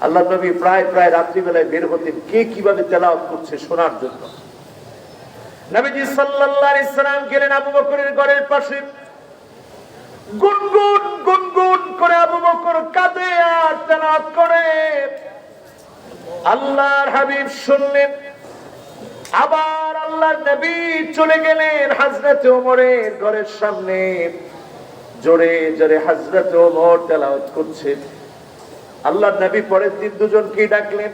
আল্লাহ নবী প্রায় প্রায় রাত্রিবেলায় বের হতেন। কে কীভাবে তেলাওয়াত করছে শোনার জন্য। আবু ঘরের পাশে। হাবিব শুনলেন। আবার আল্লাহর নবী চলে গেলেন হযরত ওমরের ঘরের সামনে। জোরে জোরে হযরত ওমর তেলাওয়াত করছে। আল্লাহর নবী পরের দিন দুজনকেই ডাকলেন?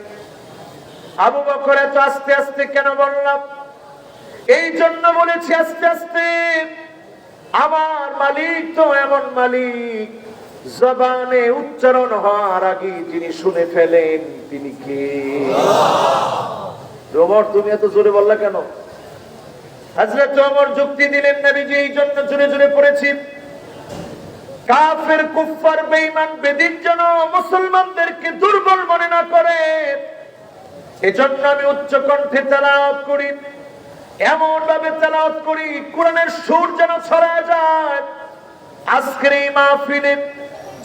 আবু বকর এত আস্তে আস্তে কেন বললাম? এই জন্য বলেছি আস্তে আস্তে আমার মালিক তো এমন মালিক জবানে উচ্চারণ হওয়ার আগে যিনি শুনে ফেলেন তিনি কে? ওমর তুমি এত জোরে বললা কেন? হাজরত ওমর যুক্তি দিলেন নবীজি এই জন্য জোরে জোরে পড়েছি। কাফের কুফার বেঈমান বেদিন যেন মুসলমানদেরকে দুর্বল মনে না করে। এজন্য আমি উচ্চ কণ্ঠে তেলাওয়াত করি। এমন ভাবে তেলাওয়াত করি, কোরআনের সুর যেন ছড়া যায়। আজকের এই মাহফিলে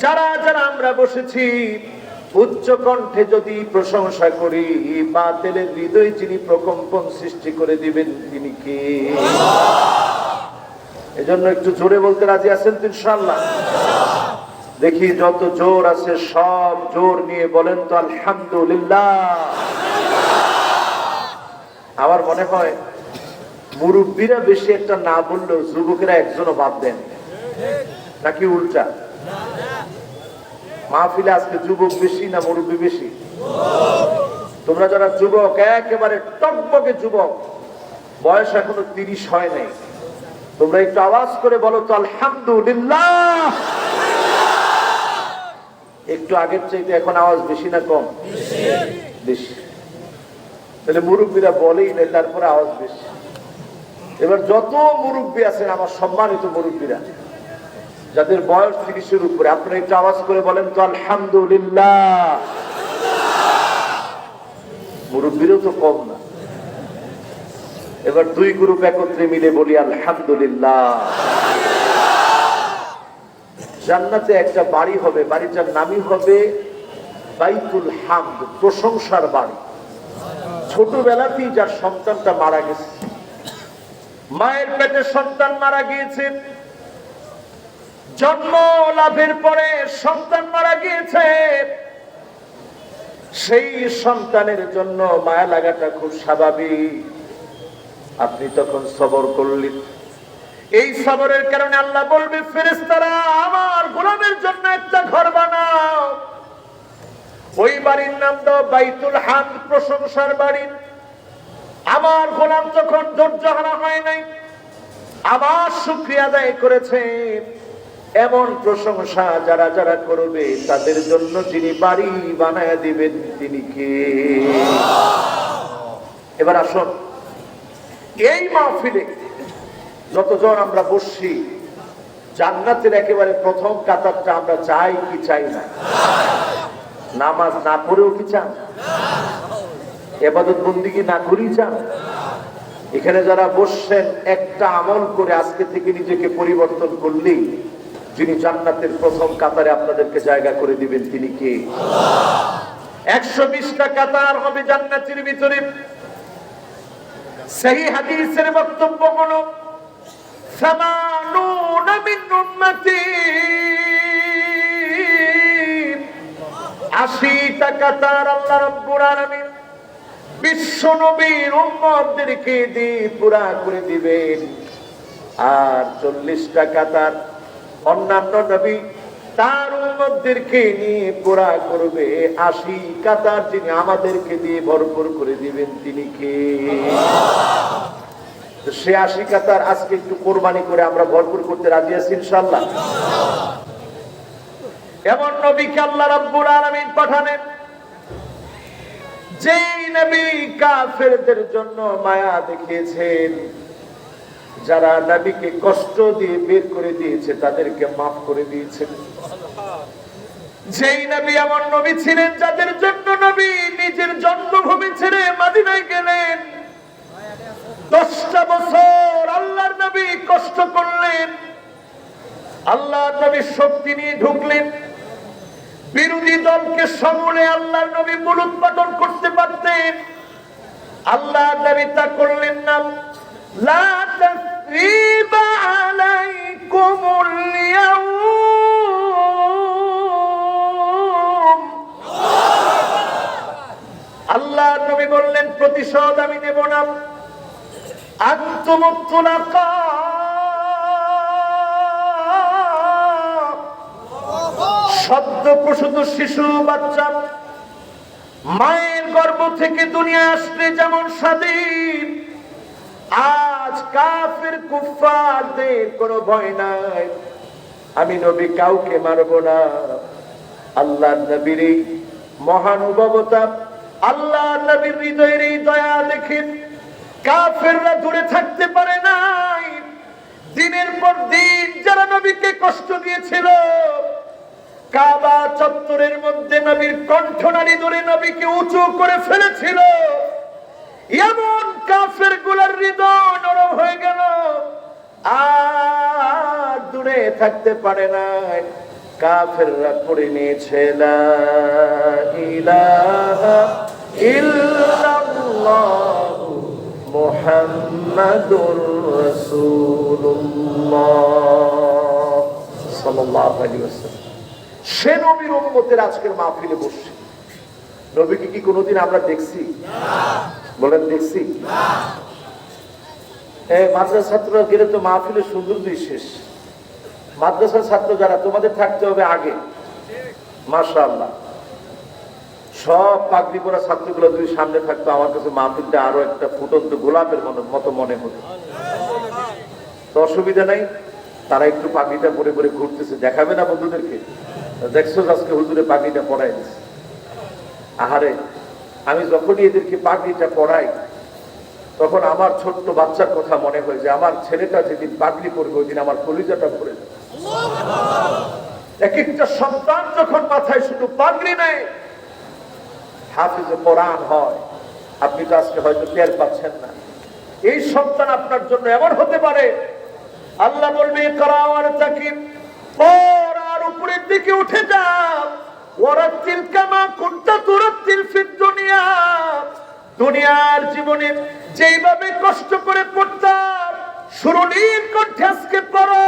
যারা যারা আমরা বসেছি, উচ্চ কণ্ঠে যদি প্রশংসা করি, বাতিলের হৃদয় যিনি প্রকম্পন সৃষ্টি করে দিবেন, তিনি কে? এজন্য একটু জোরে বলতে রাজি আছেন তো ইনশাআল্লাহ। দেখি যত জোর আছে, সব জোর নিয়ে বলেন তো, আলহামদুলিল্লাহ। আমার মনে হয়, মুরব্বীরা বেশি একটা না বললেও যুবকেরা একজনও বাদ দেন। নাকি উল্টা? মাহফিলে আজকে যুবক বেশি না মুরব্বী বেশি? তোমরা যারা যুবক, একেবারে টকবকে যুবক, বয়স এখনও তিরিশ হয় নাই। তোমরা একটু আওয়াজ করে বলো তো, আলহামদুলিল্লাহ। একটু আগের চাইতে এখন আওয়াজ বেশি না কম? বেশি। তাহলে মুরব্বীরা বলেই না তারপরে আওয়াজ বেশি। এবার যত মুরব্বী আছেন, আমার সম্মানিত মুরব্বীরা, যাদের বয়স তিরিশের উপরে, আপনারা একটু আওয়াজ করে বলেন তো, আলহামদুলিল্লাহ। মুরব্বীরও তো কম না। এবার দুই গ্রুপ একত্রে মিলে বলি, আলহামদুলিল্লাহ। জান্নাতে একটা বাড়ি হবে, বাড়িটার নামই হবে বাইতুল হামদ, প্রশংসার বাড়ি। ছোটবেলাতেই যার সন্তানটা মারা গেছে। মায়ের পেটে সন্তান মারা গিয়েছে। জন্ম লাভের পরে সন্তান মারা গিয়েছে। সেই সন্তানের জন্য মায়া লাগাটা খুব স্বাভাবিক। আপনি তখন সবর করলেন। এই সবরের কারণে আল্লাহ বলবে ফেরেস্তারা আমার গোলামের জন্য একটা ঘর বানাও। ওই বাড়ির নাম দাও বাইতুল হাম, প্রশংসার বাড়ি। আমার গোলাম যখন ধৈর্য হারা হয় নাই, আবার শুক্রিয়া আদায় করেছে। এমন প্রশংসা যারা যারা করবে, তাদের জন্য যিনি বাড়ি বানায় দিবেন, তিনি কে? এবার আসুন, এই মাহফিলে যতজন আমরা বসছি, জান্নাতের একেবারে প্রথম কাতারটা আমরা চাই কি চাই না? নামাজ না পড়েও কি চান? এবাদত বন্দিগি না করেই চান? এখানে যারা বসছেন, একটা আমল করে আজকে থেকে নিজেকে পরিবর্তন করলেই যিনি জান্নাতের প্রথম কাতারে আপনাদেরকে জায়গা করে দিবেন, তিনি কে? একশো বিশটা কাতার হবে জান্নাতের ভিতরে। সেই হাদিসের বক্তব্য হলো ثمانون من أمتي আশিটা কাতার আল্লাহ রব্বুল আলামিন বিশ্ব নবীর উম্মতদেরকে দিয়ে পুরা করে দিবেন আর চল্লিশটা কাতার অন্যান্য নবী তার উম্মতদেরকে নিয়ে পুরা করবে আশি কাতার যিনি আমাদেরকে দিয়ে ভরপুর করে দিবেন তিনি কে তো সে আশি কাতার আজকে একটু কোরবানি করে আমরা ভরপুর করতে রাজি আছি ইনশাল্লাহ এমন নবীকে আল্লাহ রাব্বুল আলামিন পাঠানেন যেই নবী কাফেরদের জন্য মায়া দেখিয়েছেন, যারা নবীকে কষ্ট দিয়ে বের করে দিয়েছে, তাদেরকে মাফ করে দিয়েছেন। যেই নবী এমন নবী ছিলেন, যাদের জন্য নবী নিজের জন্মভূমি ছেড়ে মাদিনায় গেলেন দশটা বছর আল্লাহর নবী কষ্ট করলেন আল্লাহর নবী শক্তি নিয়ে ঢুকলেন। বিরোধী দলকে সমূলে আল্লাহর নবী মূল উৎপাদন করতে পারতেন। আল্লাহ নবী তা করলেন না। আল্লাহ নবী বললেন, প্রতিশোধ আমি নেব না। আত্মমুত্তুলাকা সদ্য প্রসূত শিশু বাচ্চা, মায়ের গর্ভ থেকে দুনিয়া আসলে যেমন স্বাধীন। আজ কাফের কুফারদের কোনো ভয় নাই। আমি নবী কাউকে মারব না। আল্লাহ নবীর এই মহানুভবতা আল্লাহ নবীর হৃদয়ের এই দয়া দেখে কাফেররা দূরে থাকতে পারে নাই। দিনের পর দিন যারা নবীকে কষ্ট দিয়েছিল কাবা চত্বরের মধ্যে নবীর কণ্ঠনালী ধরে নবীকে উঁচু করে ফেলেছিল। এমন কাফেরগুলার হৃদয় নরম হয়ে গেল। আর দূরে থাকতে পারে না কাফেররা করে নিয়েছে মুহাম্মাদুর সাল্লাল্লাহু আলাইহি ওয়াসাল্লাম। সে নবীর উম্মতের আজকের মাহফিলে বসছে। নবীকে কি কোনোদিন আমরা দেখছি? বলেন, দেখছি। মাদ্রাসা ছাত্ররা গেলে তো শেষ। মাদ্রাসার ছাত্র যারা, তোমাদের থাকতে হবে আগে। সব ছাত্রগুলো যদি সামনে থাকতো, আমার কাছে মাহফিলটা আরও একটা ফুটন্ত গোলাপের মতো মনে হতো। তো অসুবিধা নাই, তারা একটু পাগড়িটা পরে পরে ঘুরতেছে। দেখাবে না বন্ধুদেরকে? দেখছ আজকে হুজুরে পাগড়িটা পড়াই দিচ্ছে আহারে, আমি যখনই এদেরকে পাগড়িটা পড়াই, তখন আমার ছোট্ট বাচ্চার কথা মনে হয় যে আমার ছেলেটা যেদিন পাগড়ি পরবে ওই দিন আমার কলিজাটা পড়ে। এক একটা সন্তান যখন মাথায় শুধু পাগড়ি নেয় হাফিজে কোরআন হয়। আপনি তো আজকে হয়তো টের পাচ্ছেন না। এই সন্তান আপনার জন্য এমন হতে পারে, আল্লাহ বলবে করাওয়ার তাকে উঠে যাও। দুনিয়ার জীবনে যেইভাবে কষ্ট করে পড়তাম সুরলীন কণ্ঠে আজকে পড়ো।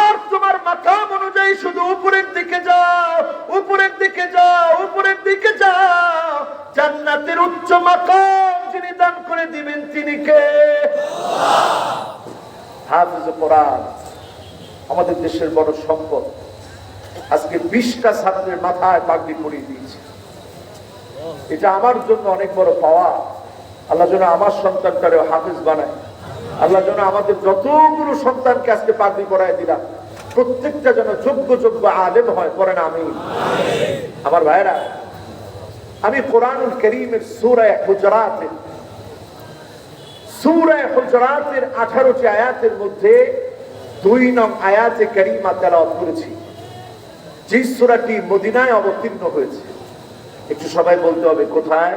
আর তোমার মাকাম অনুযায়ী শুধু উপরের দিকে যাও, উপরের দিকে যাও, উপরের দিকে যাও। জান্নাতের উচ্চ মাকাম যিনি দান করে দিবেন তিনি কে? হাফিজ কোরআন, আমাদের দেশের বড় সম্পদ। আজকে বিশটা ছাত্রের মাথায় পাগড়ি পরিয়ে দিয়েছে। এটা আমার জন্য অনেক বড় পাওয়া। আল্লাহ যেন আমার সন্তানটারে হাফিজ বানায়। আল্লাহ যেন আমাদের যতগুলো সন্তানকে আজকে পাগড়ি পরায় দিলাম, প্রত্যেকটা যেন যোগ্য যোগ্য আলেম হয়, পড়েন আমি। আমার ভাইরা আমি কোরআনুল করিমের সুরায় হুজরাতে সুরায় হুজরাতের আঠারোটি আয়াতের মধ্যে দুই নং আয়াতে করিমা তেলাওয়াত করেছি। যে সুরাটি মদিনায় অবতীর্ণ হয়েছে, একটু সবাই বলতে হবে, কোথায়?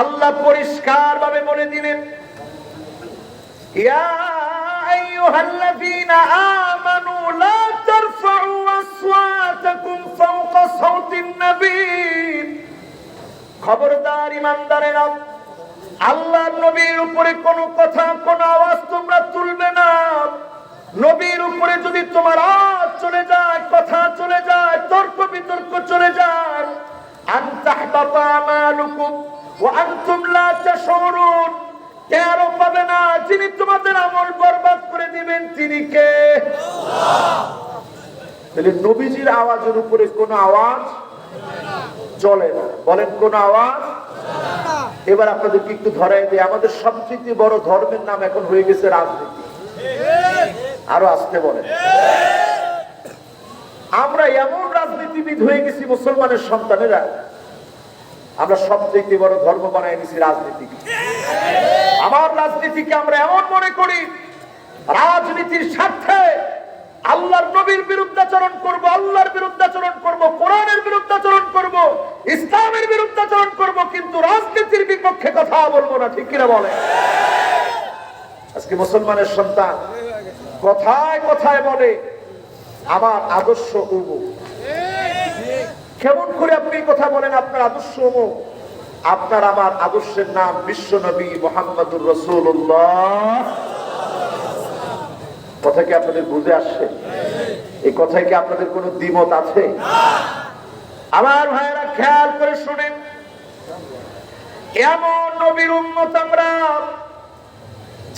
আল্লাহ পরিষ্কার ভাবে বলে দিলেন খবরদার ইমানদারেরা আল্লাহর নবীর উপরে কোনো কথা, কোন আওয়াজ তোমরা তুলবে না। নবীর উপরে যদি তোমার আওয়াজ চলে যায়, কথা চলে যায়, তর্ক বিতর্ক চলে যায় পাবে না যিনি তোমাদের আমল বরবাদ করে দিবেন, তিনি কে? তাহলে নবীজির আওয়াজের উপরে কোনো আওয়াজ চলে না। বলেন, কোন আওয়াজ? এবার আপনাদেরকে একটু ধরাই দিই। আমাদের সবচেয়ে বড় ধর্মের নাম এখন হয়ে গেছে রাজনীতি। আরও আসতে বলে। আমরা এমন রাজনীতিবিদ হয়ে গেছি মুসলমানের সন্তানেরা। আমরা সবচেয়ে বড় ধর্ম বানাই নিছি রাজনীতিকে আমার রাজনীতিকে আমরা এমন মনে করি, রাজনীতির স্বার্থে আল্লাহর নবীর বিরুদ্ধাচরণ করব, আল্লাহর বিরুদ্ধাচরণ করব, কোরআনের বিরুদ্ধাচরণ করব, ইসলামের বিরুদ্ধাচরণ করব, কিন্তু রাজনীতির বিপক্ষে কথা বলব না, ঠিক কিনা বলে? আজকে মুসলমানের সন্তান কথায় কথায় বলে, আমার আদর্শ উমুক কেমন করে আপনি কথা বলেন, আপনার আদর্শ অমুক আপনার আমার আদর্শের নাম বিশ্ব নবী মোহাম্মদুর রসুল্লাহ কথা কি আপনাদের বুঝে আসছে? এই কথায় কি আপনাদের কোনো দ্বিমত আছে? আমার ভাইয়েরা, খেয়াল করে শুনেন। এমন নবীর উন্মত আমরা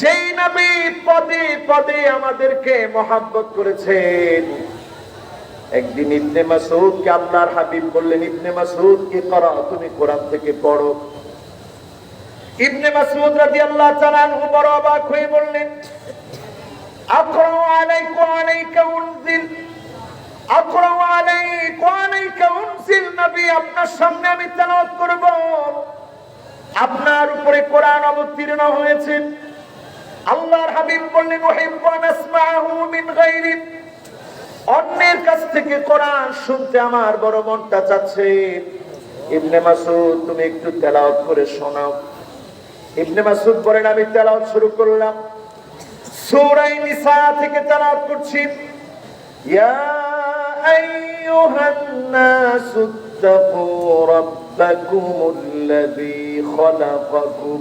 যেই নবী পদে পদে আমাদেরকে মহাব্বত করেছেন। একদিন ইবনে মাসুদ কে আল্লাহর হাবিব বললেন, ইবনে মাসুদ কে করা? তুমি কোরআন থেকে পড়ো। ইবনে মাসুদ রাদিয়াল্লাহু তাআলা আনহু বড় অবাক হয়ে বললেন, আকরাউ আলাইকা আলাইকা উনজিল, আকরাউ আলাইকা আলাইকা উনজিল, নবী, আপনার সামনে আমি তেলাওয়াত করব। আপনার উপরে কোরআন অবতীর্ণ হয়েছে। আল্লাহর হাবিব বললেন অন্যের কাছ থেকে কোরআন শুনতে আমার বড় মনটা চাচ্ছে। ইবনে মাসুদ তুমি একটু তেলাওয়াত করে শোনাও। ইবনে মাসুদ বলেন, আমি তেলাওয়াত শুরু করলাম। সূরা নিসা থেকে তেলাওয়াত করছি। ইয়া আইয়ুহান নাসু ইত্তাকু রাব্বাকুমুল্লাযী খালাকাকুম।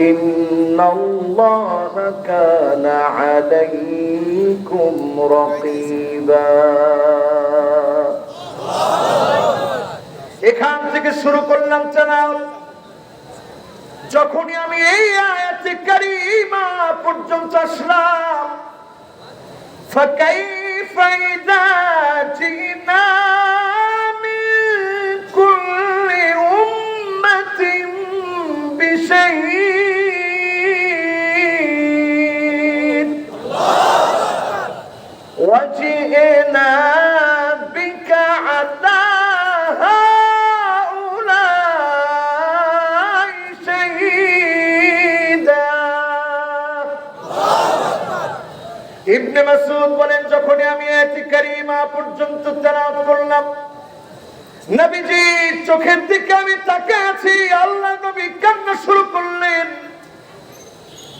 إن الله كان عليكم رقيبا এখান থেকে শুরু করলাম চ্যানেল যখনই আমি এই আয়াতে কারিমা পর্যন্ত আসলাম فكيف إذا جئنا ইবনে মাসুদ বলেন, যখনই আমি আয়াতি কারিমা পর্যন্ত তেলাওয়াত করলাম, নবীজি, চোখের দিকে আমি তাকে আছি, আল্লাহ নবী কান্না শুরু করলেন।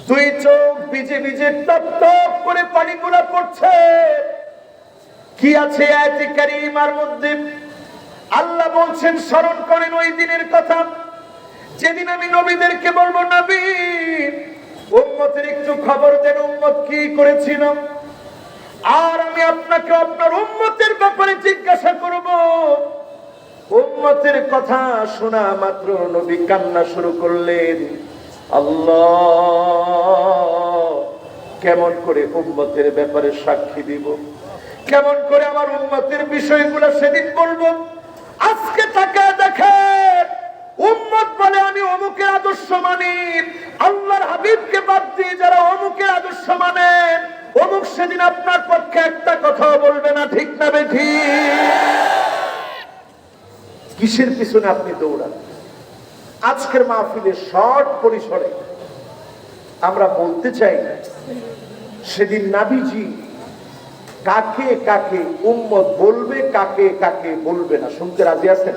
দুই চোখ ভিজে ভিজে টপ টপ করে পানিগুলা পড়ছে। কি আছে আয়াতি কারিমার মধ্যে? আল্লাহ বলছেন, স্মরণ করেন ওই দিনের কথা। যেদিন আমি নবীদেরকে বলব, নবী, উম্মতের একটু খবর দেন, উম্মত কি করেছিল? আর আমি আপনাকে আপনার উম্মতের ব্যাপারে জিজ্ঞাসা করব। উম্মতের কথা শোনা মাত্র নবী কান্না শুরু করলেন। আল্লাহ, কেমন করে উম্মতের ব্যাপারে সাক্ষী দিব? কেমন করে আমার উম্মতের বিষয়গুলো সেদিন বলব? আজকে তাকে দেখেন, উম্মত বলে আমি অমুকের আদর্শ মানি। আল্লাহর হাবিবকে বাদ দিয়ে যারা অমুকের আদর্শ মানেন, অমুক সেদিন আপনার কিসের পিছনে আপনি দৌড়ান? আজকের মাহফিলে শর্ট পরিসরে আমরা বলতে চাই, সেদিন নাবিজি কাকে কাকে উম্মত বলবে, কাকে কাকে বলবে না? শুনতে রাজি আছেন?